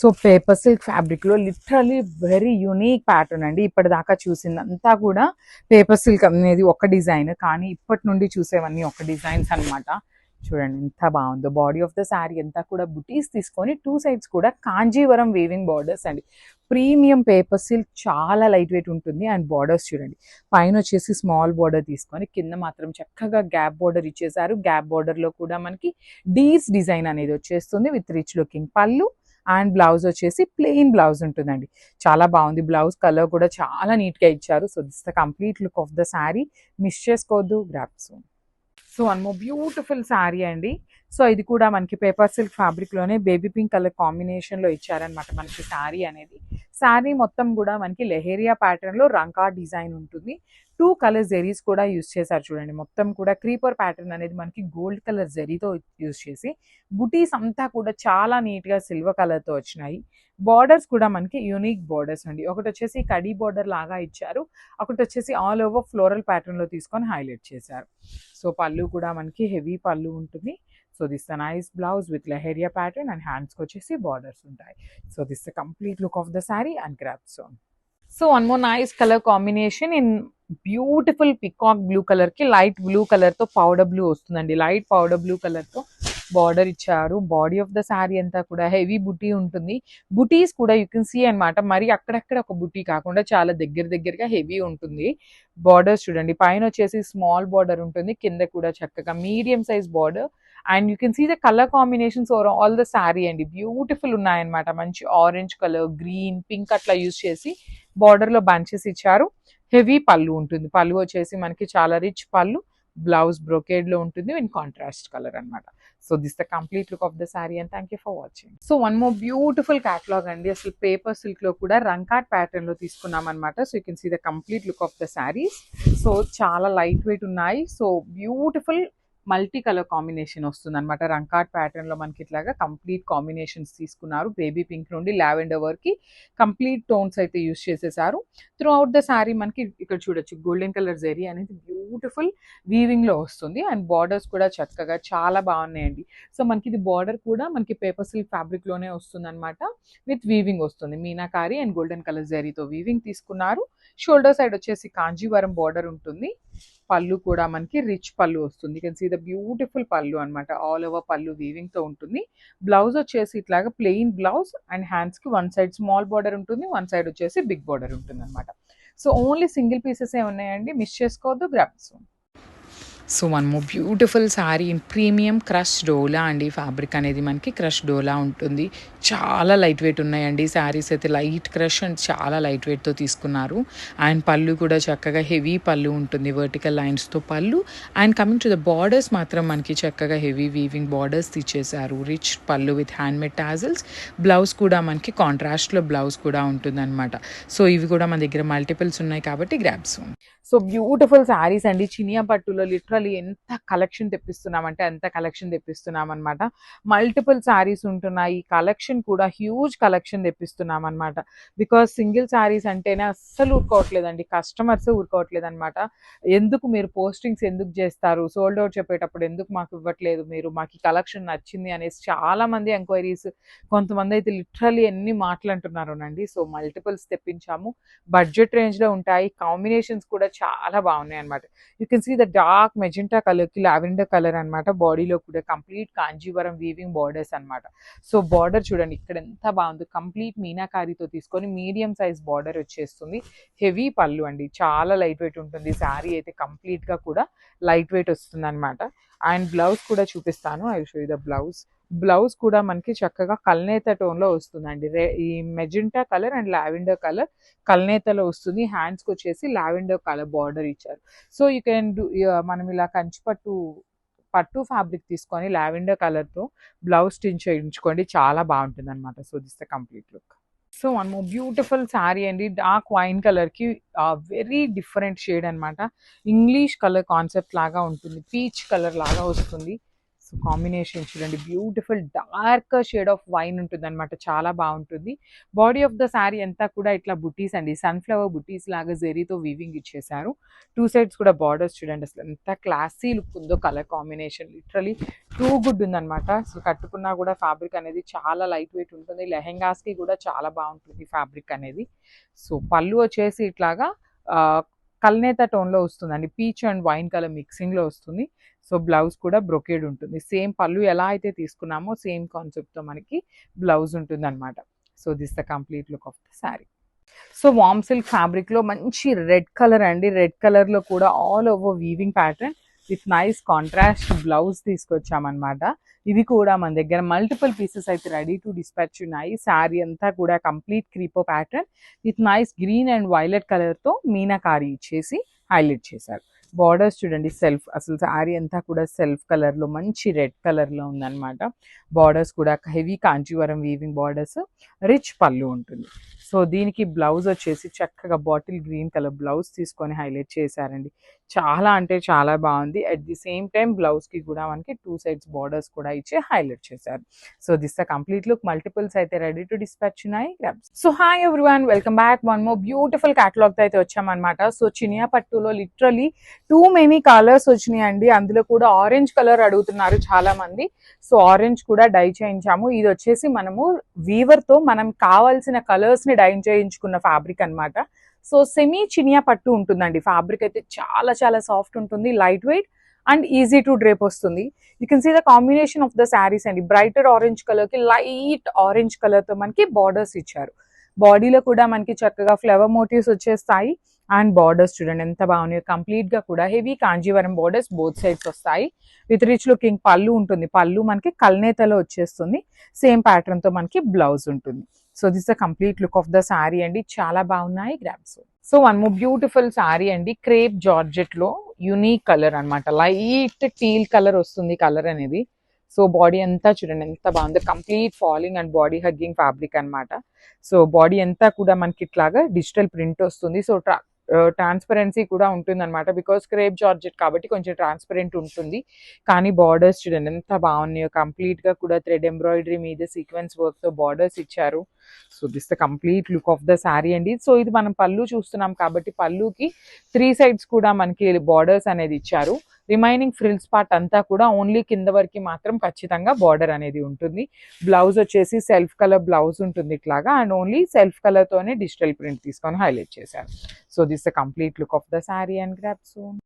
So paper silk ఫ్యాబ్రిక్లో literally very unique pattern అండి. ఇప్పటిదాకా చూసిందంతా కూడా పేపర్ సిల్క్ అనేది ఒక డిజైన్ కానీ ఇప్పటి నుండి చూసేవన్నీ ఒక డిజైన్స్ అన్నమాట. చూడండి ఎంత బాగుందో. బాడీ ఆఫ్ ద శారీ అంతా కూడా బుటీస్ తీసుకొని టూ సైడ్స్ కూడా కాంజీవరం వేవింగ్ బార్డర్స్ అండి. ప్రీమియం పేపర్ సిల్క్ చాలా లైట్ వెయిట్ ఉంటుంది. అండ్ బార్డర్స్ చూడండి. పైన వచ్చేసి స్మాల్ బార్డర్ తీసుకొని కింద మాత్రం చక్కగా గ్యాప్ బార్డర్ ఇచ్చేసారు గ్యాప్ బార్డర్లో కూడా మనకి డీస్ డిజైన్ అనేది వచ్చేస్తుంది with rich looking pallu. And blouse వచ్చేసి ప్లెయిన్ బ్లౌజ్ ఉంటుందండి. చాలా బాగుంది. బ్లౌజ్ కలర్ కూడా చాలా నీట్గా ఇచ్చారు. So this the complete look of the sari. Miss చేసుకోవద్దు. Grabs so one more beautiful sari అండి. సో ఇది కూడా మనకి పేపర్ సిల్క్ ఫ్యాబ్రిక్లోనే బేబీ పింక్ కలర్ కాంబినేషన్లో ఇచ్చారనమాట మనకి శారీ అనేది. శారీ మొత్తం కూడా మనకి లెహేరియా ప్యాటర్న్లో రంకా డిజైన్ ఉంటుంది. టూ కలర్ జెరీస్ కూడా యూస్ చేశారు చూడండి. మొత్తం కూడా క్రీపర్ ప్యాటర్న్ అనేది మనకి గోల్డ్ కలర్ జెరీతో యూస్ చేసి బుటీస్ అంతా కూడా చాలా నీట్గా సిల్వర్ కలర్తో వచ్చినాయి. బార్డర్స్ కూడా మనకి యూనిక్ బార్డర్స్ అండి. ఒకటి వచ్చేసి కడీ బార్డర్ లాగా ఇచ్చారు. ఒకటి వచ్చేసి ఆల్ ఓవర్ ఫ్లోరల్ ప్యాటర్న్లో తీసుకొని హైలైట్ చేశారు. సో పళ్ళు కూడా మనకి హెవీ పళ్ళు ఉంటుంది. So this the nice blouse with leheriya pattern and హ్యాండ్స్కి వచ్చేసి బార్డర్స్ ఉంటాయి. So this the complete look of the sari and grab soon so one more nice colour combination in beautiful peacock blue కలర్కి light blue కలర్తో powder blue వస్తుందండి. Light powder blue కలర్తో border ఇచ్చారు. Body of the sari అంతా కూడా heavy బుటీ ఉంటుంది. బుటీస్ కూడా you can see అనమాట మరి అక్కడక్కడ ఒక బుటీ కాకుండా చాలా దగ్గర దగ్గరగా హెవీ ఉంటుంది. బార్డర్స్ చూడండి. పైన వచ్చేసి స్మాల్ బార్డర్ ఉంటుంది. కింద కూడా చక్కగా medium size border and you can see the colour combinations overall the sari అండి బ్యూటిఫుల్ ఉన్నాయన్నమాట మంచి ఆరెంజ్ కలర్ గ్రీన్ పింక్ అట్లా యూస్ చేసి బార్డర్లో బంచెస్ ఇచ్చారు. హెవీ పళ్ళు ఉంటుంది. పళ్ళు వచ్చేసి మనకి చాలా రిచ్ పళ్ళు. బ్లౌజ్ బ్రొకేడ్లో ఉంటుంది. ఇన్ కాంట్రాస్ట్ కలర్ అన్నమాట. So this the complete look of the sari and thank you for watching so one more beautiful catalogue అండి. అసలు పేపర్ సిల్క్లో కూడా రంకాట్ ప్యాటర్న్లో తీసుకున్నాం అనమాట so you can see the complete look of the saris so చాలా లైట్ వెయిట్ ఉన్నాయి. So beautiful multi colour combination వస్తుంది అనమాట రంకాట్ ప్యాటర్న్లో మనకి ఇట్లాగా కంప్లీట్ కాంబినేషన్స్ తీసుకున్నారు. బేబీ పింక్ నుండి లావెండర్ వరకు కంప్లీట్ టోన్స్ అయితే యూస్ చేసేసారు. త్రూ అవుట్ ద శారీ మనకి ఇక్కడ చూడొచ్చు. గోల్డెన్ కలర్ జెరీ అనేది బ్యూటిఫుల్ వీవింగ్లో వస్తుంది. అండ్ బార్డర్స్ కూడా చక్కగా చాలా బాగున్నాయండి. సో మనకి ఇది బార్డర్ కూడా మనకి పేపర్ సిల్క్ ఫ్యాబ్రిక్లోనే వస్తుంది అనమాట విత్ వీవింగ్ వస్తుంది. మీనాకారి అండ్ గోల్డెన్ కలర్ జెరీతో వీవింగ్ తీసుకున్నారు. షోల్డర్ సైడ్ వచ్చేసి కాంజీవరం బార్డర్ ఉంటుంది. పళ్ళు కూడా మనకి రిచ్ పళ్ళు వస్తుంది. కెన్ సీ ద బ్యూటిఫుల్ పళ్ళు అన్నమాట. ఆల్ ఓవర్ పళ్ళు వీవింగ్తో ఉంటుంది. బ్లౌజ్ వచ్చేసి ఇట్లాగా ప్లెయిన్ బ్లౌజ్ అండ్ హ్యాండ్స్కి వన్ సైడ్ స్మాల్ బార్డర్ ఉంటుంది వన్ సైడ్ వచ్చేసి బిగ్ బార్డర్ ఉంటుంది అనమాట సో ఓన్లీ సింగిల్ పీసెస్ ఏ ఉన్నాయండి? మిస్ చేసుకోవద్దు గ్రాప్స్ సో మనము beautiful sari in premium crush dola అండి. ఫ్యాబ్రిక్ అనేది మనకి క్రష్ డోలా ఉంటుంది. చాలా లైట్ వెయిట్ ఉన్నాయండి. శారీస్ అయితే లైట్ క్రష్ అండ్ చాలా లైట్ వెయిట్తో తీసుకున్నారు. అండ్ పళ్ళు కూడా చక్కగా హెవీ పళ్ళు ఉంటుంది. Vertical లైన్స్తో pallu. And coming to the borders మాత్రం మనకి చక్కగా హెవీ వీవింగ్ బార్డర్స్ తీసేశారు. Rich pallu with handmade tassels blouse కూడా మనకి కాంట్రాస్ట్లో బ్లౌజ్ కూడా ఉంటుందన్నమాట. సో ఇవి కూడా మన దగ్గర మల్టిపుల్స్ ఉన్నాయి కాబట్టి గ్రాప్స్ సో బ్యూటిఫుల్ శారీస్ అండి. చినియా పట్టులో లిటరల్ ఎంత కలెక్షన్ తెప్పిస్తున్నామంటే అంత కలెక్షన్ తెప్పిస్తున్నాం అనమాట మల్టిపుల్ శారీస్ ఉంటున్నాయి. కలెక్షన్ కూడా హ్యూజ్ కలెక్షన్ తెప్పిస్తున్నాం అనమాట బికాస్ సింగిల్ శారీస్ అంటేనే అస్సలు ఊరుకోవట్లేదండి. కస్టమర్స్ ఊరుకోవట్లేదు అనమాట ఎందుకు మీరు పోస్టింగ్స్ ఎందుకు చేస్తారు? సోల్డ్ అవుట్ చెప్పేటప్పుడు ఎందుకు మాకు ఇవ్వట్లేదు మీరు? మాకు ఈ కలెక్షన్ నచ్చింది అనేసి చాలా మంది ఎంక్వైరీస్ కొంతమంది అయితే లిటరలీ ఎన్ని మాట్లాడుతున్నారోనండి సో మల్టిపుల్స్ తెప్పించాము. బడ్జెట్ రేంజ్లో ఉంటాయి. కాంబినేషన్స్ కూడా చాలా బాగున్నాయి అనమాట you can see the dark magenta కలర్కి లావెండర్ కలర్ అనమాట బాడీలో కూడా కంప్లీట్ కాంజీవరం వీవింగ్ బార్డర్స్ అన్నమాట. సో బార్డర్ చూడండి ఇక్కడ ఎంత బాగుంది. కంప్లీట్ మీనాకారితో తీసుకొని మీడియం సైజ్ బార్డర్ వచ్చేస్తుంది. హెవీ పళ్ళు అండి. చాలా లైట్ వెయిట్ ఉంటుంది. శారీ అయితే కంప్లీట్గా కూడా లైట్ వెయిట్ వస్తుంది అనమాట అండ్ బ్లౌజ్ కూడా చూపిస్తాను. I show the blouse blouse కూడా మనకి చక్కగా కల్నేత టోన్లో వస్తుందండి. రే- ఈ magenta colour and lavender colour కల్నేతలో వస్తుంది. హ్యాండ్స్కి వచ్చేసి లావెండర్ కలర్ బార్డర్ ఇచ్చారు. సో యూ కెన్ డూ మనం ఇలా కంచిపట్టు పట్టు ఫ్యాబ్రిక్ తీసుకొని లావెండర్ కలర్తో బ్లౌజ్ స్టిచ్ చేయించుకోండి. చాలా బాగుంటుంది అనమాట so this the complete look. So one more beautiful sari అండి. డార్క్ వైన్ కలర్కి వెరీ డిఫరెంట్ షేడ్ అన్నమాట. ఇంగ్లీష్ కలర్ కాన్సెప్ట్ లాగా ఉంటుంది. పీచ్ కలర్ లాగా వస్తుంది. సో కాంబినేషన్ చూడండి. Beautiful dark shade of wine ఉంటుంది అనమాట చాలా బాగుంటుంది. బాడీ ఆఫ్ ద శారీ అంతా కూడా ఇట్లా బుటీస్ అండి. సన్ఫ్లవర్ బుటీస్ లాగా జెరీతో వీవింగ్ ఇచ్చేసారు టూ సైడ్స్ కూడా బార్డర్స్ చూడండి. అసలు ఎంత క్లాసీ లుక్ ఉందో colour combination literally too good ఉందన్నమాట. అసలు కట్టుకున్నా కూడా ఫ్యాబ్రిక్ అనేది చాలా లైట్ వెయిట్ ఉంటుంది. లెహెంగాస్కి కూడా చాలా బాగుంటుంది ఫ్యాబ్రిక్ అనేది. సో పళ్ళు వచ్చేసి ఇట్లాగా కల్నేత టోన్లో వస్తుందండి. పీచ్ అండ్ వైన్ కలర్ మిక్సింగ్లో వస్తుంది. సో బ్లౌజ్ కూడా బ్రొకేడ్ ఉంటుంది. సేమ్ పళ్ళు ఎలా అయితే తీసుకున్నామో సేమ్ కాన్సెప్ట్తో మనకి బ్లౌజ్ ఉంటుంది అనమాట so this the complete look of the sari. So warm silk ఫ్యాబ్రిక్లో మంచి రెడ్ కలర్ అండి. రెడ్ కలర్లో కూడా all over weaving pattern. With nice contrast blouse తీసుకొచ్చామన్నమాట. ఇది కూడా మన దగ్గర మల్టిపుల్ పీసెస్ అయితే రెడీ టు డిస్పాచ్ ఉన్నాయి. శారీ అంతా కూడా complete క్రీపో pattern with nice green and violet కలర్తో మీనాకారి ఇచ్చేసి హైలైట్ చేశారు. బార్డర్స్ చూడండి సెల్ఫ్ అసలు శారీ అంతా కూడా సెల్ఫ్ కలర్లో మంచి రెడ్ కలర్లో ఉందన్నమాట. బార్డర్స్ కూడా heavy Kanchivaram weaving borders rich pallu ఉంటుంది. సో దీనికి బ్లౌజ్ వచ్చేసి చక్కగా బాటిల్ గ్రీన్ కలర్ బ్లౌజ్ తీసుకొని హైలైట్ చేశారండి. చాలా అంటే చాలా బాగుంది. అట్ ది సేమ్ టైం బ్లౌజ్కి కూడా మనకి టూ సైడ్స్ బార్డర్స్ కూడా ఇచ్చి హైలైట్ చేశారు. So this the complete look multiples అయితే రెడీ టు డిస్పాచ్ ఉన్నాయి so hi everyone welcome back one more beautiful catalogue అయితే వచ్చామన్నమాట. సో చినియా పట్టులో లిటరలీ టూ మెనీ కలర్స్ వచ్చినాయండి అందులో కూడా ఆరెంజ్ కలర్ అడుగుతున్నారు చాలా మంది సో ఆరెంజ్ కూడా డై చేయించాము. ఇది వచ్చేసి మనము వీవర్తో మనం కావాల్సిన కలర్స్ని డై చేయించుకున్న ఫ్యాబ్రిక్ అన్నమాట. సో సెమీ చినియా పట్టు ఉంటుందండి. ఫ్యాబ్రిక్ అయితే చాలా చాలా సాఫ్ట్ ఉంటుంది light weight and easy to drape వస్తుంది. You can see the combination of the saris అండి. బ్రైటర్ ఆరెంజ్ కలర్కి లైట్ ఆరెంజ్ కలర్తో మనకి బార్డర్స్ ఇచ్చారు. బాడీలో కూడా మనకి చక్కగా ఫ్లవర్ మోటివ్స్ వచ్చేస్తాయి అండ్ బార్డర్స్ చూడండి ఎంత బాగున్నాయి. కంప్లీట్గా కూడా heavy Kanjeevaram borders both sides వస్తాయి. విత్ రిచ్ లుకింగ్ పళ్ళు ఉంటుంది. పళ్ళు మనకి కల్నేతలో వచ్చేస్తుంది. సేమ్ ప్యాటర్న్తో మనకి బ్లౌజ్ ఉంటుంది. So this the complete look of the sari అండి. చాలా బాగున్నాయి. Grams so one more beautiful sari అండి. క్రేప్ జార్జెట్లో యునీక్ కలర్ అన్నమాట. లైట్ టీల్ కలర్ వస్తుంది కలర్ అనేది. సో బాడీ అంతా చూడండి ఎంత బాగుంది. Complete falling and body hugging fabric అన్నమాట. సో బాడీ అంతా కూడా మనకి ఇట్లాగా డిజిటల్ ప్రింట్ వస్తుంది. సో ట్రాన్స్పరెన్సీ కూడా ఉంటుంది అనమాట బికాస్ క్రేప్ జార్జెట్ కాబట్టి కొంచెం ట్రాన్స్పరెంట్ ఉంటుంది. కానీ బార్డర్స్ చూడండి ఎంత బాగున్నాయో. కంప్లీట్గా కూడా థ్రెడ్ ఎంబ్రాయిడరీ మీద సీక్వెన్స్ వర్క్తో బార్డర్స్ ఇచ్చారు. So this the complete look of the sari అండి. సో ఇది మనం పళ్ళు చూస్తున్నాం కాబట్టి పళ్ళుకి త్రీ సైడ్స్ కూడా మనకి బార్డర్స్ అనేది ఇచ్చారు. రిమైనింగ్ ఫ్రిల్స్ పార్ట్ అంతా కూడా ఓన్లీ కింద వరకు మాత్రం ఖచ్చితంగా బార్డర్ అనేది ఉంటుంది. బ్లౌజ్ వచ్చేసి సెల్ఫ్ కలర్ బ్లౌజ్ ఉంటుంది ఇట్లాగా. అండ్ ఓన్లీ సెల్ఫ్ కలర్ తోనే డిజిటల్ ప్రింట్ తీసుకొని హైలైట్ చేశారు. So this the complete look of the sari and grab son